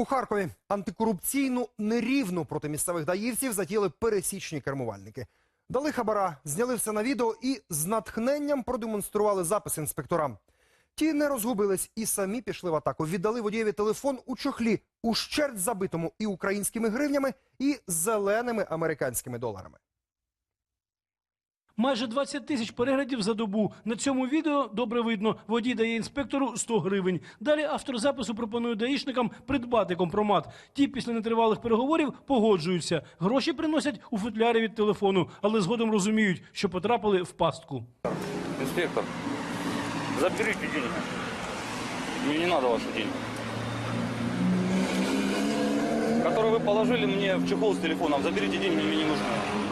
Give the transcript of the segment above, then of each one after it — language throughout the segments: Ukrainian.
У Харкові антикорупційну нерівну проти місцевих даївців затіяли пересічні кермувальники. Дали хабара, зняли все на відео і з натхненням продемонстрували запис інспекторам. Ті не розгубились і самі пішли в атаку. Віддали водієві телефон у чохлі, ущерть забитому і українськими гривнями, і зеленими американськими доларами. Майже 20 тисяч переглядів за добу. На цьому відео добре видно. Водій дає інспектору 100 гривень. Далі автор запису пропонує даїшникам придбати компромат. Ті після нетривалих переговорів погоджуються. Гроші приносять у футлярі від телефону, але згодом розуміють, що потрапили в пастку. Инспектор, заберите деньги. Мне не надо ваши деньги. Которые вы положили мне в чехол с телефоном. Заберите деньги, мне не нужны.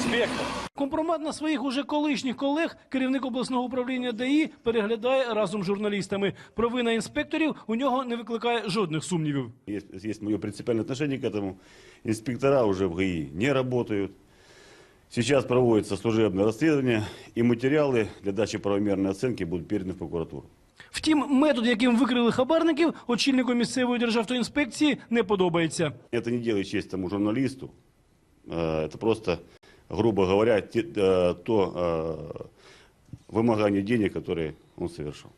Инспектор. Компромат на своїх уже колишніх колег керівник обласного управління ДАІ переглядає разом з журналістами. Провина інспекторів у нього не викликає жодних сумнівів. Есть, есть мое принципиальное отношение к этому. Инспектора уже в ГАИ не работают. Сейчас проводится служебное расследование, и материалы для дачи правомерной оценки будут переданы в прокуратуру. Втім, метод, яким викрили хабарників, очільнику місцевої державтоінспекції не подобається. Это не делает честь тому журналисту. Э, Это просто, грубо говоря, те- э, то э, вымогание денег, которые он совершил.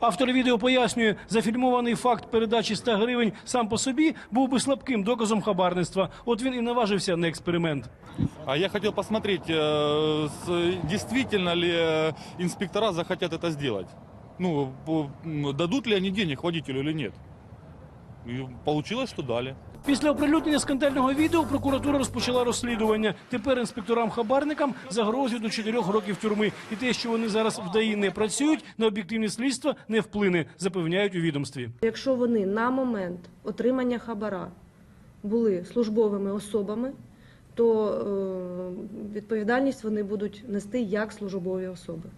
Автор відео пояснює, зафільмований факт передачі 100 гривень сам по собі був би слабким доказом хабарництва. От він і наважився на експеримент. А я хотел посмотреть, э, с- действительно ли э, инспектора захотят это сделать. Ну, по- м, дадут ли они денег водителю или нет. Получилось, что дали. Після оприлюднення скандального відео прокуратура розпочала розслідування. Тепер інспекторам-хабарникам загрожує до 4 років тюрми. І те, що вони зараз в ДАІ не працюють, на об'єктивне слідство не вплине, запевняють у відомстві. Якщо вони на момент отримання хабара були службовими особами, то е, відповідальність вони будуть нести як службові особи.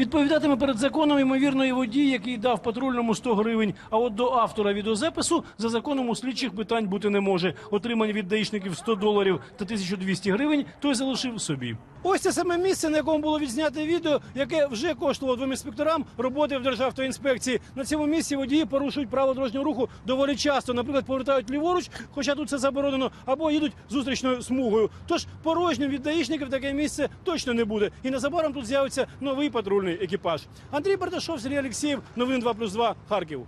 Відповідатиме перед законом ймовірно і водій, який дав патрульному 100 гривень. А от до автора відеозапису за законом у слідчих питань бути не може. Отримання від даїшників 100 доларів та 1200 гривень той залишив собі. Ось це саме місце, на якому було відзняте відео, яке вже коштувало двом інспекторам роботи в Державтоінспекції. На цьому місці водії порушують право дорожнього руху доволі часто. Наприклад, повертають ліворуч, хоча тут це заборонено, або їдуть зустрічною смугою. Тож порожнім від даїшників таке місце точно не буде. І незабаром тут з'явиться новий патрульний екіпаж. Андрій Бардашов, Сергій Алексєєв, новин 2+,2, Харків.